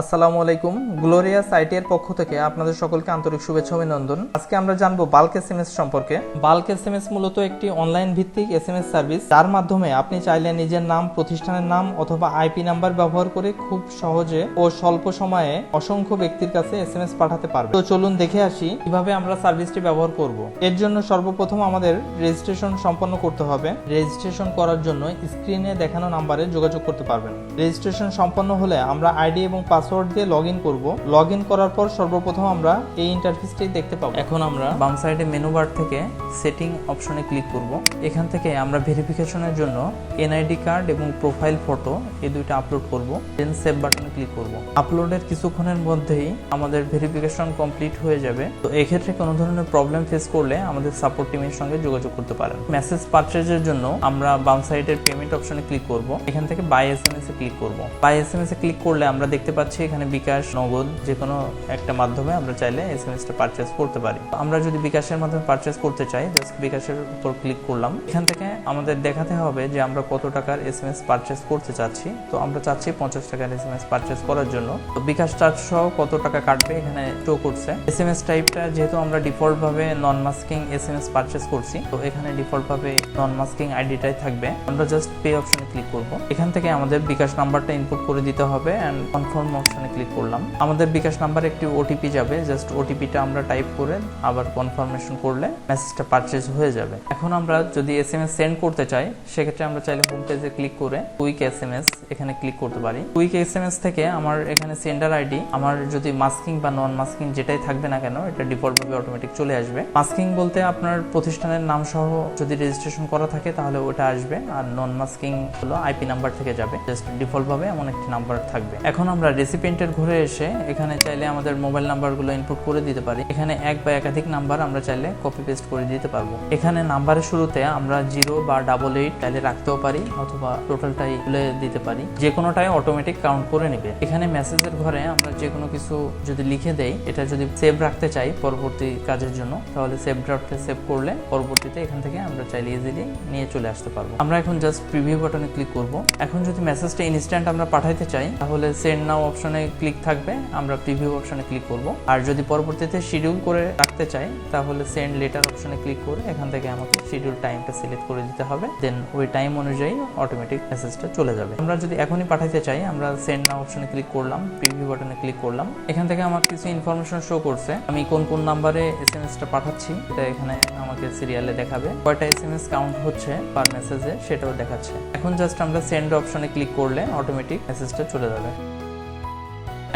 আসসালামু আলাইকুম। গ্লোরিয়া সাইটের পক্ষ থেকে আপনাদের সকলকে আন্তরিক শুভেচ্ছা অভিনন্দন। আজকে আমরা জানব বাল্ক এসএমএস সম্পর্কে। বাল্ক এস এম এস মূলত একটি অনলাইন ভিত্তিক এসএমএস সার্ভিস। যার মাধ্যমে আপনি চাইলে নিজের নাম, প্রতিষ্ঠানের নাম অথবা আইপি নাম্বার ব্যবহার করে খুব সহজে ও স্বল্প সময়ে অসংখ্য ব্যক্তির কাছে এস এম এস পাঠাতে পারবেন। তো চলুন দেখে আসি কীভাবে আমরা সার্ভিসটি ব্যবহার করব। এর জন্য সর্বপ্রথম আমাদের রেজিস্ট্রেশন সম্পন্ন করতে হবে। রেজিস্ট্রেশন করার জন্য স্ক্রিনে দেখানো নাম্বারে যোগাযোগ করতে পারবেন। রেজিস্ট্রেশন সম্পন্ন হলে আমরা আইডি এবং পাসওয়ার্ড দিয়ে লগ ইন করব। লগ ইন করার পর সর্বপ্রথম আমরা এই ইন্টারফেসটি দেখতে পাবো। এখন আমরা বাম সাইডে মেনু বার থেকে সেটিং অপশনে ক্লিক করব। এখান থেকে আমরা ভেরিফিকেশনের জন্য এনআইডি কার্ড এবং প্রোফাইল ফটো এই দুইটা আপলোড করব। দেন সেভ বাটনে ক্লিক করব। আপলোডের কিছুক্ষণের মধ্যেই আমাদের ভেরিফিকেশন কমপ্লিট হয়ে যাবে। তো এক্ষেত্রে কোনো ধরনের প্রবলেম ফেস করলে আমাদের সাপোর্ট টিমের সঙ্গে যোগাযোগ করতে পারেন। মেসেজ পারচেজের জন্য আমরা বাম সাইডের পেমেন্ট অপশনে ক্লিক করব। এখান থেকে বাই এস এম এস এ ক্লিক করব। বাই এস এম এস এ ক্লিক করলে আমরা দেখতে পাচ্ছি এখানে বিকাশ, নগদ যে কোনো একটা মাধ্যমে আমরা চাইলে এসএমএস টা পারচেজ করতে পারি। আমরা যদি বিকাশের মাধ্যমে পারচেজ করতে চাই জাস্ট বিকাশের উপর ক্লিক করলাম, এখান থেকে আমাদের দেখাতে হবে যে আমরা কত টাকার এস এম এস পারচেজ করতে চাচ্ছি। তো আমরা চাচ্ছি পঞ্চাশ টাকার এসএমএস পারচেজ করার জন্য। তো বিকাশ চার্জ সহ কত টাকা কাটবে এখানে শো করছে। এসএমএস টাইপটা যেহেতু আমরা ডিফল্ট ভাবে non masking S M S purchase করছি, তো এখানে ডিফল্টভাবে নন মাস্কিং আইডিটাই থাকবে। আমরা জাস্ট পে অপশনে ক্লিক করব। এখান থেকে আমাদের বিকাশ নাম্বারটা ইনপুট করে দিতে হবে অ্যান্ড কনফার্ম অপশনে ক্লিক করলাম। আমাদের বিকাশ নাম্বারে একটি ওটিপি যাবে। জাস্ট ওটিপিটা আমরা টাইপ করে আবার কনফার্মেশন করলে মেসেজটা পারচেজ হয়ে যাবে। এখন আমরা যদি এসএমএস সেন্ড করতে চাই, সেক্ষেত্রে আমরা চাইলে হোম পেজে ক্লিক করে কুইক এসএমএস এখানে ক্লিক করতে পারি। কুইক এসএমএস থেকে আমার এখানে সেন্ডার আইডি আমার যদি মাস্কিং বা নন মাস্কিং যেটাই থাকবে না কেন, এটা ডিফল্ট ভাবে অটোমেটিক চলে আসবে। মাস্কিং বলতে আপনার প্রতিষ্ঠানের নাম সহ যদি রেজিস্ট্রেশন করা থাকে, তাহলে ওটা আসবে। আর নন মাস্কিং হলো আইপি নাম্বার থেকে যাবে। জাস্ট ডিফল্ট ভাবে এমন একটি নাম্বার থাকবে। এখন আমরা রেসিপিয়েন্টের ঘরে এসে এখানে চাইলে আমাদের মোবাইল নাম্বারগুলো ইনপুট করে দিতে পারি। এখানে এক বা একাধিক নাম্বার আমরা চাইলে কপি পেস্ট করে দিতে পারব। এখানে নাম্বারের শুরুতে আমরা জিরো বা ডাবল এইট চাইলে রাখতেও পারি অথবা টোটালটাই তুলে দিতে পারি। যে কোনোটাই অটোমেটিক কাউন্ট করে নেবে। এখানে মেসেজের ঘরে আমরা যে কোনো কিছু যদি লিখে দেই, এটা যদি সেভ রাখতে চাই পরবর্তী কাজের জন্য, তাহলে সেভ ড্রাফটে সেভ করলে পরবর্তীতে এখান থেকে আমরা চাইলে ইজিলি নিয়ে চলে আসতে পারব। আমরা এখন জাস্ট প্রিভিউ বাটনে ক্লিক করব। এখন যদি মেসেজটা ইনস্ট্যান্ট আমরা পাঠাইতে চাই, তাহলে সেন্ড নাও অপশনে ক্লিক থাকবে, আমরা প্রিভিউ অপশনে ক্লিক করব। আর যদি পরবর্তীতে শিডিউল করে রাখতে চাই, তাহলে সেন্ড লেটার অপশনে ক্লিক করে এখান থেকে আমাকে শিডিউল টাইমটা সিলেক্ট করে দিতে হবে। দেন ওই টাইম অনুযায়ী অটোমেটিক মেসেজটা চলে যাবে। আমরা যদি এখনই পাঠাতে চাই, আমরা সেন্ড নাও অপশনে ক্লিক করলাম প্রিভিউ বাটনে ক্লিক করলাম। এখান থেকে আমার কিছু ইনফরমেশন শো করছে। আমি কোন কোন নাম্বারে এস এম এসটা পাঠাচ্ছি এটা এখানে আমাকে সিরিয়ালে দেখাবে। কয়টা এস এম এস কাউন্ট হচ্ছে পার মেসেজে সেটাও দেখাচ্ছে। এখন জাস্ট আমরা সেন্ড অপশনে ক্লিক করলে অটোমেটিক মেসেজটা চলে যাবে।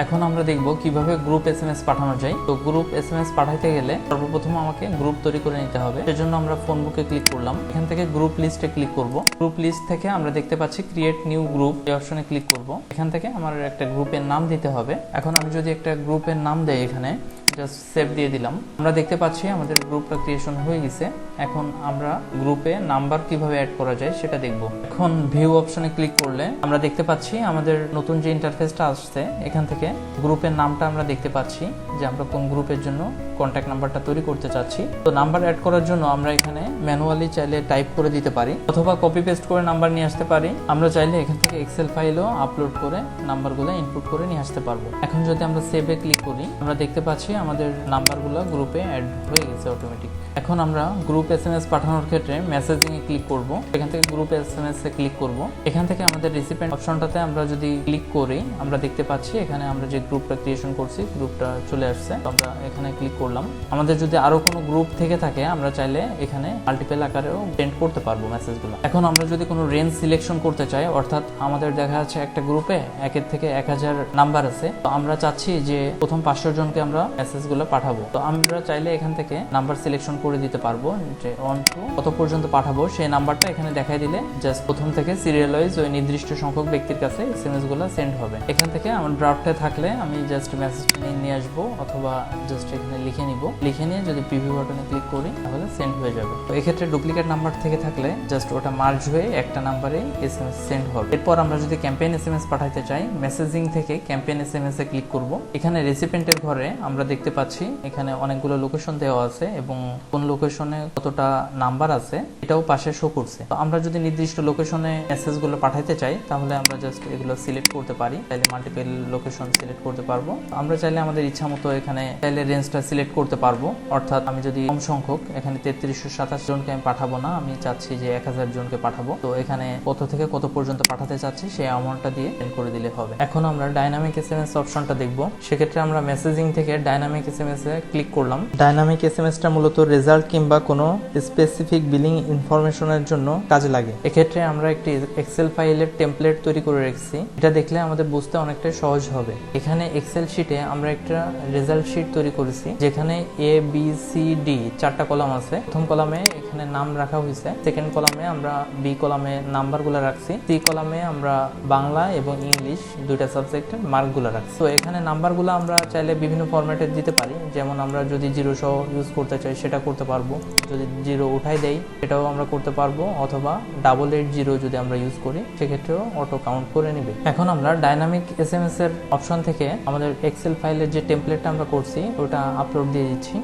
এখন আমরা দেখব কীভাবে গ্রুপ এস এম এস পাঠানো যায়। তো গ্রুপ এস এম এস পাঠাইতে গেলে সর্বপ্রথম আমাকে গ্রুপ তৈরি করে নিতে হবে। সেজন্য আমরা ফোন বুকে ক্লিক করলাম। এখান থেকে গ্রুপ লিস্টে ক্লিক করব। গ্রুপ লিস্ট থেকে আমরা দেখতে পাচ্ছি ক্রিয়েট নিউ গ্রুপ এই অপশনে ক্লিক করব। এখান থেকে আমার একটা গ্রুপের নাম দিতে হবে। এখন আমি যদি একটা গ্রুপের নাম দেই এখানে জাস্ট সেভ দিয়ে দিলাম। আমরা দেখতে পাচ্ছি আমাদের গ্রুপটা ক্রিয়েশন হয়ে গেছে। এখন আমরা গ্রুপে নাম্বার কীভাবে অ্যাড করা যায় সেটা দেখব। এখন ভিউ অপশনে ক্লিক করলে আমরা দেখতে পাচ্ছি আমাদের নতুন যে ইন্টারফেসটা আসছে, এখান থেকে গ্রুপের নামটা আমরা দেখতে পাচ্ছি যে আমরা কোন গ্রুপের জন্য কন্ট্যাক্ট নাম্বারটা তৈরি করতে চাচ্ছি। তো নাম্বার অ্যাড করার জন্য আমরা এখানে ম্যানুয়ালি চাইলে টাইপ করে দিতে পারি অথবা কপি পেস্ট করে নাম্বার নিয়ে আসতে পারি। আমরা চাইলে এখান থেকে এক্সেল ফাইলও আপলোড করে নাম্বারগুলো ইনপুট করে নিয়ে আসতে পারব। এখন যদি আমরা সেভে ক্লিক করি, আমরা দেখতে পাচ্ছি আমাদের নাম্বারগুলো গ্রুপে অ্যাড হয়ে গেছে অটোমেটিক এখন আমরা গ্রুপ এস এম এস পাঠানোর ক্ষেত্রে মেসেজিং এ ক্লিক করব। এখান থেকে গ্রুপ এস এম এস এ ক্লিক করব। এখান থেকে আমাদের রিসিপেন্ট অপশনটাতে আমরা যদি ক্লিক করি, আমরা দেখতে পাচ্ছি এখানে আমরা যে গ্রুপটা ক্রিয়েশন করছি গ্রুপটা চলে আসছে। আমরা এখানে ক্লিক করলাম। আমাদের যদি আরও কোনো গ্রুপ থেকে থাকে, আমরা চাইলে এখানে মাল্টিপল আকারেও সেন্ড করতে পারব মেসেজগুলো এখন আমরা যদি কোনো রেঞ্জ সিলেকশন করতে চাই, অর্থাৎ আমাদের দেখা যাচ্ছে একটা গ্রুপে একের থেকে এক হাজার নাম্বার আছে, তো আমরা চাচ্ছি যে প্রথম পাঁচশো জনকে আমরা মেসেজগুলো পাঠাবো। তো আমরা চাইলে এখান থেকে নাম্বার সিলেকশন করে দিতে পারব, যে অন টু কত পর্যন্ত পাঠাবো, সেই নাম্বারটা এখানে দেখাই দিলে জাস্ট প্রথম থেকে সিরিয়াল ওয়াইজ ওই নির্দিষ্ট সংখ্যক ব্যক্তির কাছে এসগুলো সেন্ড হবে। এখান থেকে আমার ড্রাফটে থাকলে আমি জাস্ট মেসেজ নিয়ে আসব, অথবা জাস্ট এখানে লিখে নিব। লিখে নিয়ে যদি প্রিভিউ বাটনে ক্লিক করি, তাহলে সেন্ড হয়ে যাবে। তো এক্ষেত্রে ডুপ্লিকেট নাম্বার থেকে থাকলে জাস্ট ওটা মার্জ হয়ে একটা নাম্বারে এস এম এস সেন্ড হবে। এরপর আমরা যদি ক্যাম্পেইন এস এম এস পাঠাইতে চাই মেসেজিং থেকে ক্যাম্পেইন এস এম এস এ ক্লিক করব। এখানে রেসিপেন্টের ঘরে আমরা দেখতে পাচ্ছি, এখানে অনেকগুলো লোকেশন দেওয়া আছে এবং কোন লোকেশনে কতটা নাম্বার আছে, এটাও পাশে শো করছে। তো আমরা যদি নির্দিষ্ট লোকেশনে মেসেজগুলো পাঠাইতে চাই, তাহলে আমরা জাস্ট এগুলো সিলেক্ট করতে পারি। চাইলে মাল্টিপল লোকেশন সিলেক্ট করতে পারব। আমরা চাইলে আমাদের ইচ্ছা মতো এখানে, চাইলে রেঞ্জটা সিলেক্ট করতে পারব। অর্থাৎ আমি যদি কম সংখ্যক, এখানে তেত্রিশশো সাতাশ জনকে আমি পাঠাবো না, আমি চাচ্ছি যে এক হাজার জনকে পাঠাবো। তো এখানে কত থেকে কত পর্যন্ত পাঠাতে চাচ্ছি, সেই অ্যামাউন্টটা দিয়ে করে দিলে হবে। এখন আমরা ডাইনামিক এস এম এস অপশনটা দেখব। সেক্ষেত্রে আমরা মেসেজিং থেকে ডাইনামিক এস এম এস এ ক্লিক করলাম। ডাইনামিক এস এম এসটা মূলত রেজাল্ট কিংবা কোনো স্পেসিফিক বিলিং ইনফরমেশনের জন্য কাজে লাগে। এক্ষেত্রে আমরা একটি এক্সেল ফাইলের টেমপ্লেট তৈরি করে রেখেছি। এটা দেখলে আমাদের বুঝতে অনেকটাই সহজ হবে। এখানে এক্সেল শিটে আমরা একটা রেজাল্ট শিট তৈরি করেছি যেখানে এ বি সি ডি চারটা কলাম আছে। প্রথম কলামে এখানে নাম রাখা হয়েছে। সেকেন্ড কলামে আমরা বি কলামে নাম্বারগুলো রাখছি। সি কলামে আমরা বাংলা এবং ইংলিশ দুইটা সাবজেক্টের মার্কগুলো রাখছি। তো এখানে নাম্বারগুলো আমরা চাইলে বিভিন্ন ফরম্যাটে দিতে পারি। যেমন আমরা যদি জিরো সহ ইউজ করতে চাই, সেটা করতে পারব। যদি জিরো উঠাই দেই, সেটাও আমরা করতে পারব। অথবা ডাবল এইট জিরো যদি আমরা ইউজ করি, সেক্ষেত্রেও অটো কাউন্ট করে নেবে। এখন আমরা ডাইনামিক এস এম এস এর অপশন থেকে আমাদের এক্সেল ফাইলের যে টেমপ্লেটটা আমরা করছি, ওটা আপলোড দিয়ে দিচ্ছি।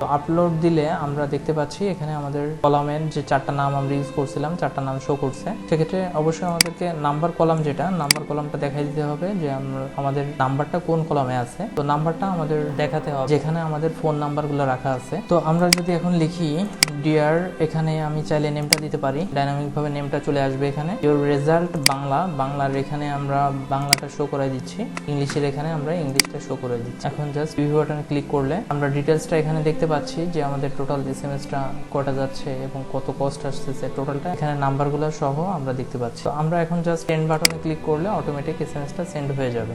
তো আপলোড দিলে আমরা দেখতে পাচ্ছি এখানে আমাদের কলামের যে চারটা নাম আমরা ইউজ করছিলাম, চারটা নাম শো করছে। সেক্ষেত্রে অবশ্যই আমাদেরকে নাম্বার কলাম যেটা নাম্বার কলামটা দেখাই দিতে হবে যে আমরা, আমাদের নাম্বারটা কোন কলামে আছে। তো নাম্বারটা আমাদের দেখাতে হবে, যেখানে আমাদের ফোন নাম্বারগুলো রাখা আছে। তো আমরা যদি এখন লিখি ডিয়ার এখানে আমি চাইলে নেমটা দিতে পারি। ডাইনামিক ভাবে নেমটা চলে আসবে এখানে। Your result Bangla. বাংলার এখানে আমরা বাংলাটা শো করে দিচ্ছি। ইংলিশের এখানে আমরা ইংলিশটা শো করে দিচ্ছি। এখন জাস্ট ভিউ বাটনে ক্লিক করলে আমরা ডিটেলসটা এখানে দেখতে পাচ্ছি যে আমাদের টোটাল এসএমএসটা এম কটা যাচ্ছে এবং কত কস্ট আসতেছে টোটালটা এখানে নাম্বারগুলো সহ আমরা দেখতে পাচ্ছি। তো আমরা এখন জাস্ট সেন্ড বাটনে ক্লিক করলে অটোমেটিক এসএমএসটা সেন্ড হয়ে যাবে।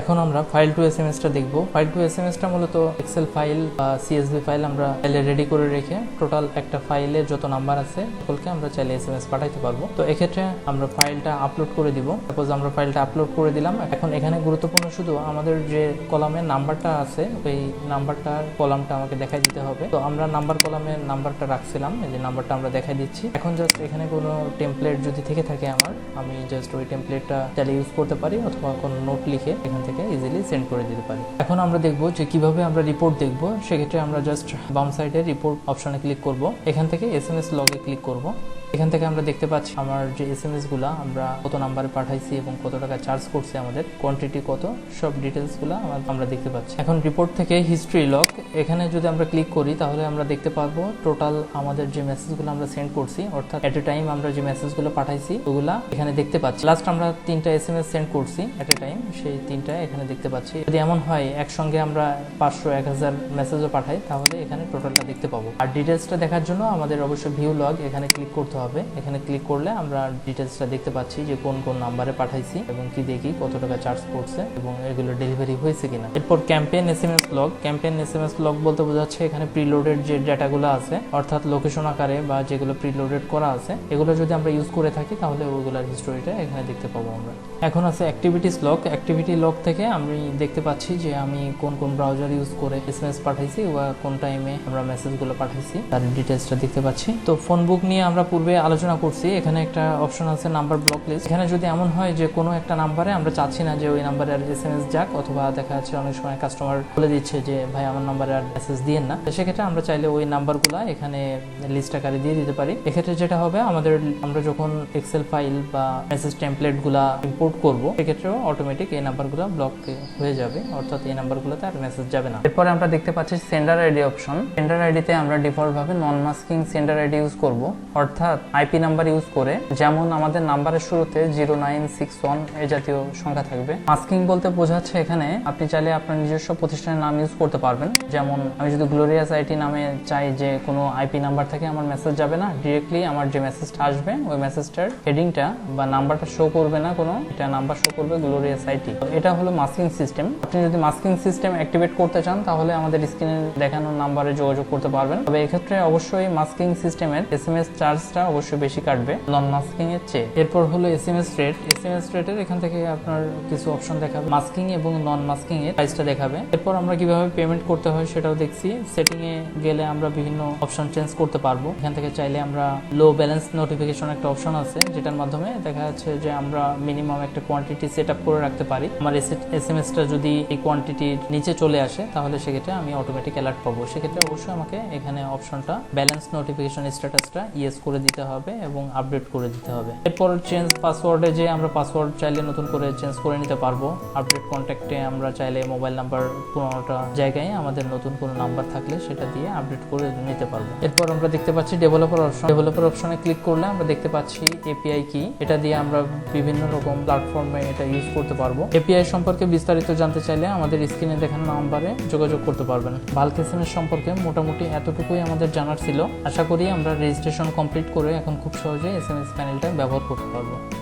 এখন আমরা ফাইল টু এস এম এসটা দেখব। ফাইল টু এস এম এসটা মূলত এক্সেল ফাইল বা সিএসভি ফাইল আমরা চাইলে রেডি করে রেখে টোটাল একটা ফাইলে যত নাম্বার আছে, সকলকে আমরা চাইলে এস এম এস পাঠাইতে পারব। তো এক্ষেত্রে আমরা ফাইলটা আপলোড করে দিব। সাপোজ আমরা ফাইলটা আপলোড করে দিলাম। এখন এখানে গুরুত্বপূর্ণ শুধু আমাদের যে কলামের নাম্বারটা আছে, ওই নাম্বারটার কলামটা আমাকে দেখাই দিতে হবে। তো আমরা নাম্বার কলামের নাম্বারটা রাখছিলাম। এই যে নাম্বারটা আমরা দেখাই দিচ্ছি। এখন জাস্ট এখানে কোনো টেমপ্লেট যদি থেকে থাকে আমার, আমি জাস্ট ওই টেমপ্লেটটা চাইলে ইউজ করতে পারি অথবা কোনো নোট লিখে এখান থেকে ইজিলি সেন্ড করে দিতে পারি। এখন আমরা দেখব যে কীভাবে আমরা রিপোর্ট দেখব। সেক্ষেত্রে আমরা জাস্ট বাম সাইডে রিপোর্ট অপশনে ক্লিক করব। এখান থেকে এস এম এস লগে ক্লিক করব। এখান থেকে আমরা দেখতে পাচ্ছি আমার যে এস এম আমরা কত নাম্বারে পাঠাইছি এবং কত টাকা চার্জ করছে আমাদের কোয়ান্টিটি কত, সব ডিটেলসগুলা আমরা দেখতে পাচ্ছি। এখন রিপোর্ট থেকে হিস্ট্রি লক এখানে যদি আমরা ক্লিক করি, তাহলে আমরা দেখতে পারব টোটাল আমাদের যে মেসেজগুলো আমরা সেন্ড করছি, অর্থাৎ এট এ টাইম আমরা যে মেসেজগুলো পাঠাইছি, ওগুলা এখানে দেখতে পাচ্ছি। লাস্ট আমরা তিনটা এস এম এস সেন্ড করছি এট এ টাইম সেই তিনটা এখানে দেখতে পাচ্ছি। যদি এমন হয়, একসঙ্গে আমরা পাঁচশো, এক হাজার মেসেজও পাঠাই, তাহলে এখানে টোটালটা দেখতে পাবো। আর ডিটেলসটা দেখার জন্য আমাদের অবশ্যই ভিউ লগ এখানে ক্লিক করতে হবে। এখানে ক্লিক করলে আমরা ডিটেলসটা দেখতে পাচ্ছি যে কোন কোন নাম্বারে পাঠাইছি এবং কি দেখি, কত টাকা চার্জ করছে এবং এগুলো ডেলিভারি হয়েছে কিনা। এরপর campaign S M S log campaign S M S log বলতে বোঝাচ্ছে এখানে প্রিলোডেড যে ডাটাগুলো আছে, অর্থাৎ লোকেশন আকারে বা যেগুলো প্রিলোডেড করা আছে, এগুলো যদি আমরা ইউজ করে থাকি তাহলে ওইগুলোর হিস্টোরিটা এখানে দেখতে পাবো আমরা। এখন আছে অ্যাক্টিভিটিস লগ অ্যাক্টিভিটি লগ থেকে আমি দেখতে পাচ্ছি যে আমি কোন কোন ব্রাউজার ইউজ করে এস এম এস পাঠাইছি বা কোন টাইমে আমরা মেসেজগুলো পাঠাইছি, তার ডিটেলসটা দেখতে পাচ্ছি। তো ফোন বুক নিয়ে আমরা পূর্বে আলোচনা করছি, এখানে একটা অপশন আছে নাম্বার ব্লক লিস্ট এখানে যদি এমন হয় যে কোনো একটা নাম্বারে আমরা চাচ্ছি না যে ওই নাম্বারে আর এস এম এস যাক, অথবা দেখা যাচ্ছে অনেক সময় কাস্টমার বলে দিচ্ছে যে, ভাই, আমার নাম্বারে আর মেসেজ দিয়েন না। সেক্ষেত্রে আমরা চাইলে ওই নাম্বারগুলো এখানে লিস্ট আকারে দিয়ে দিতে পারি। এক্ষেত্রে যেটা হবে, আমাদের, আমরা যখন এক্সেল ফাইল বা মেসেজ টেমপ্লেটগুলা ইম্পোর্ট করব, সেক্ষেত্রেও অটোমেটিক এই নাম্বারগুলো ব্লক হয়ে যাবে। অর্থাৎ এই নাম্বারগুলোতে আর মেসেজ যাবে না। এরপরে আমরা দেখতে পাচ্ছি সেন্ডার আইডি অপশন সেন্ডার আইডিতে আমরা ডিফল্ট ভাবে non masking sender ID use করব। অর্থাৎ আইপি নাম্বার ইউজ করে, যেমন আমাদের নাম্বারের শুরুতে জিরো নাইন সিক্স ওয়ান এই জাতীয় সংখ্যা থাকবে। মাস্কিং বলতে বোঝাচ্ছে এখানে আপনি চাইলে আপনার নিজস্ব প্রতিষ্ঠানের নাম ইউজ করতে পারবেন। যেমন আমি যদি গ্লোরিয়াস আইটি নামে চাই যে কোনো আইপি নাম্বার থেকে আমার মেসেজ যাবে না ডিরেক্টলি আমার যে মেসেজটা আসবে, ওই মেসেজটার হেডিংটা বা নাম্বারটা শো করবে না কোনো, এটা নাম্বার শো করবে গ্লোরিয়াস আইটি এটা হলো মাস্কিং সিস্টেম আপনি যদি মাস্কিং সিস্টেম অ্যাক্টিভেট করতে চান, তাহলে আমাদের স্ক্রিনে দেখানো নাম্বারে যোগাযোগ করতে পারবেন। তবে এক্ষেত্রে অবশ্যই মাস্কিং সিস্টেমের এস এম এস চার্জটা অবশ্যই বেশি কাটবে নন মাস্কিং এর চেয়ে। এরপর হলো S M S rate S M S রেটের এখান থেকে আপনার কিছু অপশন দেখাবে। মাস্কিং এবং নন মাস্কিং এর প্রাইসটা দেখাবে। এরপর আমরা কীভাবে পেমেন্ট করতে হয় সেটাও দেখছি। সেটিং এ গেলে আমরা বিভিন্ন অপশন চেঞ্জ করতে পারব। এখান থেকে চাইলে আমরা লো ব্যালেন্স নোটিফিকেশন একটা অপশন আছে, যেটার মাধ্যমে দেখা যাচ্ছে যে আমরা মিনিমাম একটা কোয়ান্টিটি সেট আপ করে রাখতে পারি। আমার এস এম এসটা যদি এই কোয়ান্টিটির নিচে চলে আসে, তাহলে সেক্ষেত্রে আমি অটোমেটিক অ্যালার্ট পাবো। সেক্ষেত্রে অবশ্যই আমাকে এখানে অপশনটা ব্যালেন্স নোটিফিকেশন স্ট্যাটাসটা ইয়েস করে দিতে হবে এবং আপডেট করে দিতে হবে। এরপর চেঞ্জ পাসওয়ার্ডে যে আমরা পাসওয়ার্ড চাইলে নতুন করে চেঞ্জ করে নিতে পারব। আপডেট কন্ট্যাক্টে আমরা চাইলে মোবাইল নাম্বার পুরোনোটা জায়গায় আমাদের নতুন কোনো নাম্বার থাকলে সেটা দিয়ে আপডেট করে নিতে পারব। এরপর আমরা দেখতে পাচ্ছি ডেভেলপার অপশন ডেভেলপার অপশনে ক্লিক করলে আমরা দেখতে পাচ্ছি এপিআই কি? এটা দিয়ে আমরা বিভিন্ন রকম প্ল্যাটফর্মে এটা ইউজ করতে পারব। এপিআই সম্পর্কে বিস্তারিত জানতে চাইলে আমাদের স্ক্রিনে দেখানো নাম্বারে যোগাযোগ করতে পারবেন। এসএমএস সম্পর্কে মোটামুটি এতটুকুই আমাদের জানার ছিল। আশা করি আমরা রেজিস্ট্রেশন কমপ্লিট করে এখন খুব সহজে এস এম এস প্যানেলটা ব্যবহার করতে পারব।